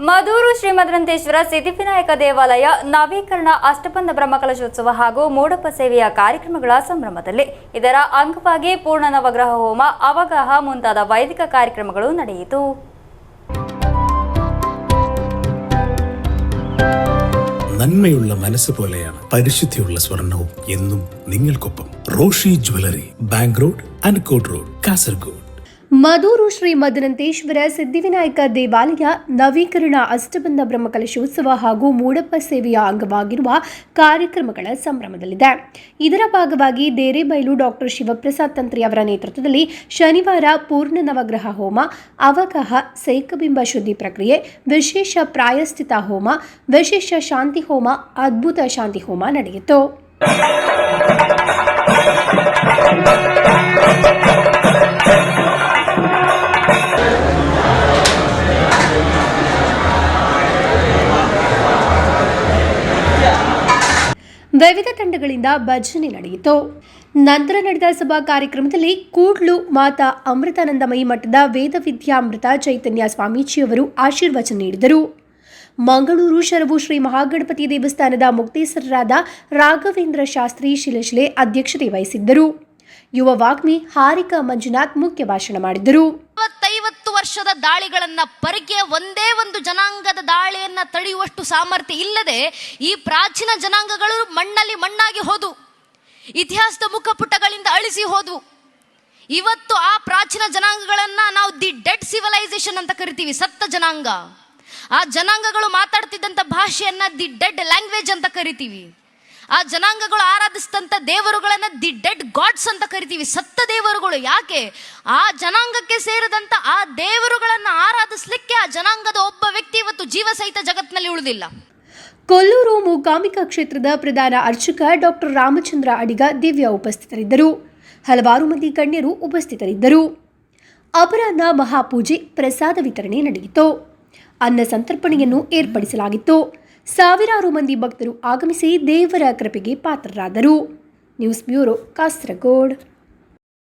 ಮದೂರು ಶ್ರೀಮದ್ರಂತೇಶ್ವರ ಸಿದ್ಧಿವಿನಾಯಕ ದೇವಾಲಯ ನವೀಕರಣ ಅಷ್ಟಬಂಧ ಬ್ರಹ್ಮಕಲಶೋತ್ಸವ ಹಾಗೂ ಮೂಡಪ ಸೇವೆಯ ಕಾರ್ಯಕ್ರಮಗಳ ಸಂಭ್ರಮದಲ್ಲಿ ಇದರ ಅಂಗವಾಗಿ ಪೂರ್ಣ ನವಗ್ರಹ ಹೋಮ ಅವಗಾಹ ಮುಂತಾದ ವೈದಿಕ ಕಾರ್ಯಕ್ರಮಗಳು ನಡೆಯಿತು നന്മയുള്ള മനസ്സ് പോലെയാണ് പരിശുദ്ധിയുള്ള സ്വർണവും എന്നും നിങ്ങൾക്കൊപ്പം Roshi jewellery bank road Ankot road Kasaragod Madur Shri Madanantheshwara Siddhivinayaka ದೇವಾಲಯ ನವೀಕರಣ ಅಷ್ಟಬಂಧ ಬ್ರಹ್ಮಕಲಶೋತ್ಸವ ಹಾಗೂ ಮೂಡಪ್ಪ ಸೇವೆಯ ಅಂಗವಾಗಿರುವ ಕಾರ್ಯಕ್ರಮಗಳ ಸಂಭ್ರಮದಲ್ಲಿದೆ. ಇದರ ಭಾಗವಾಗಿ ದೇರೆಬೈಲು ಡಾಕ್ಟರ್ ಶಿವಪ್ರಸಾದ್ ತಂತ್ರಿ ಅವರ ನೇತೃತ್ವದಲ್ಲಿ ಶನಿವಾರ ಪೂರ್ಣ ನವಗ್ರಹ ಹೋಮ, ಅವಗಾಹ, ಸೈಕಬಿಂಬ ಶುದ್ಧಿ ಪ್ರಕ್ರಿಯೆ, ವಿಶೇಷ ಪ್ರಾಯಶ್ಚಿತ ಹೋಮ, ವಿಶೇಷ ಶಾಂತಿ ಹೋಮ, ಅದ್ಭುತ ಶಾಂತಿ ಹೋಮ ನಡೆಯಿತು. ವಿವಿಧ ತಂಡಗಳಿಂದ ಭಜನೆ ನಡೆಯಿತು. ನಂತರ ನಡೆದ ಸಭಾ ಕಾರ್ಯಕ್ರಮದಲ್ಲಿ ಕೂಡ್ಲು ಮಾತಾ ಅಮೃತಾನಂದಮಯಿ ಮಠದ ವೇದವಿದ್ಯಾಮೃತ ಚೈತನ್ಯ ಸ್ವಾಮೀಜಿಯವರು ಆಶೀರ್ವಚನ ನೀಡಿದರು. ಮಂಗಳೂರು ಶರವು ಶ್ರೀ ಮಹಾಗಣಪತಿ ದೇವಸ್ಥಾನದ ಮುಕ್ತೇಶ್ವರರಾದ ರಾಘವೇಂದ್ರ ಶಾಸ್ತ್ರಿ ಶಿಲೆಶಿಲೆ ಅಧ್ಯಕ್ಷತೆ ವಹಿಸಿದ್ದರು. ಯುವ ವಾಗ್ಮಿ ಹಾರಿಕಾ ಮಂಜುನಾಥ್ ಮುಖ್ಯ ಭಾಷಣ ಮಾಡಿದ್ದರು ಐವತ್ತೈವತ್ತು ದಾಳಿಗಳನ್ನು ಪರಿಕೆ ಒಂದೇ ಒಂದು ಜನಾಂಗದ ದಾಳಿಯನ್ನ ತಡೆಯುವಷ್ಟು ಸಾಮರ್ಥ್ಯ ಇಲ್ಲದೆ ಈ ಪ್ರಾಚೀನ ಜನಾಂಗಗಳು ಮಣ್ಣಲ್ಲಿ ಮಣ್ಣಾಗಿ ಹೋದು, ಇತಿಹಾಸದ ಮುಖಪುಟಗಳಿಂದ ಅಳಿಸಿ ಹೋದವು ಇವತ್ತು ಆ ಪ್ರಾಚೀನ ಜನಾಂಗಗಳನ್ನ ನಾವು ದಿ ಡೆಡ್ ಸಿವಿಲೈಸೇಷನ್ ಅಂತ ಕರಿತೀವಿ, ಸತ್ತ ಜನಾಂಗ. ಆ ಜನಾಂಗಗಳು ಮಾತಾಡ್ತಿದ್ದಂಥ ಭಾಷೆಯನ್ನ ದಿ ಡೆಡ್ ಲ್ಯಾಂಗ್ವೇಜ್ ಅಂತ ಕರಿತೀವಿ. ಆ ಜನಾಂಗಗಳು ಆರಾಧಿಸಿದಂಥ ದೇವರುಗಳನ್ನ ದಿ ಡೆಡ್ ಗಾಡ್ಸ್ ಅಂತ ಕರಿತೀವಿ, ಸತ್ತ ದೇವರುಗಳು. ಯಾಕೆ? ಆ ಜನಾಂಗಕ್ಕೆ ಸೇರಿದಂತ ಆ ಆ ಜನಾಂಗದ ಒಬ್ಬ ವ್ಯಕ್ತಿ ಇವತ್ತು ಜೀವ ಸಹಿತ ಜಗತ್ತಿನಲ್ಲಿ ಉಳಿದಿಲ್ಲ. ಕೊಲ್ಲೂರು ಮೂಕಾಂಬಿಕಾ ಕ್ಷೇತ್ರದ ಪ್ರಧಾನ ಅರ್ಚಕ ಡಾಕ್ಟರ್ ರಾಮಚಂದ್ರ ಅಡಿಗ ದಿವ್ಯ ಉಪಸ್ಥಿತರಿದ್ದರು. ಹಲವಾರು ಮಂದಿ ಗಣ್ಯರು ಉಪಸ್ಥಿತರಿದ್ದರು. ಅಪರಾಹ್ನ ಮಹಾಪೂಜೆ ಪ್ರಸಾದ ವಿತರಣೆ ನಡೆಯಿತು. ಅನ್ನ ಸಂತರ್ಪಣೆಯನ್ನು ಏರ್ಪಡಿಸಲಾಗಿತ್ತು. ಸಾವಿರಾರು ಮಂದಿ ಭಕ್ತರು ಆಗಮಿಸಿ ದೇವರ ಕೃಪೆಗೆ ಪಾತ್ರರಾದರು. News bureau Kasaragod.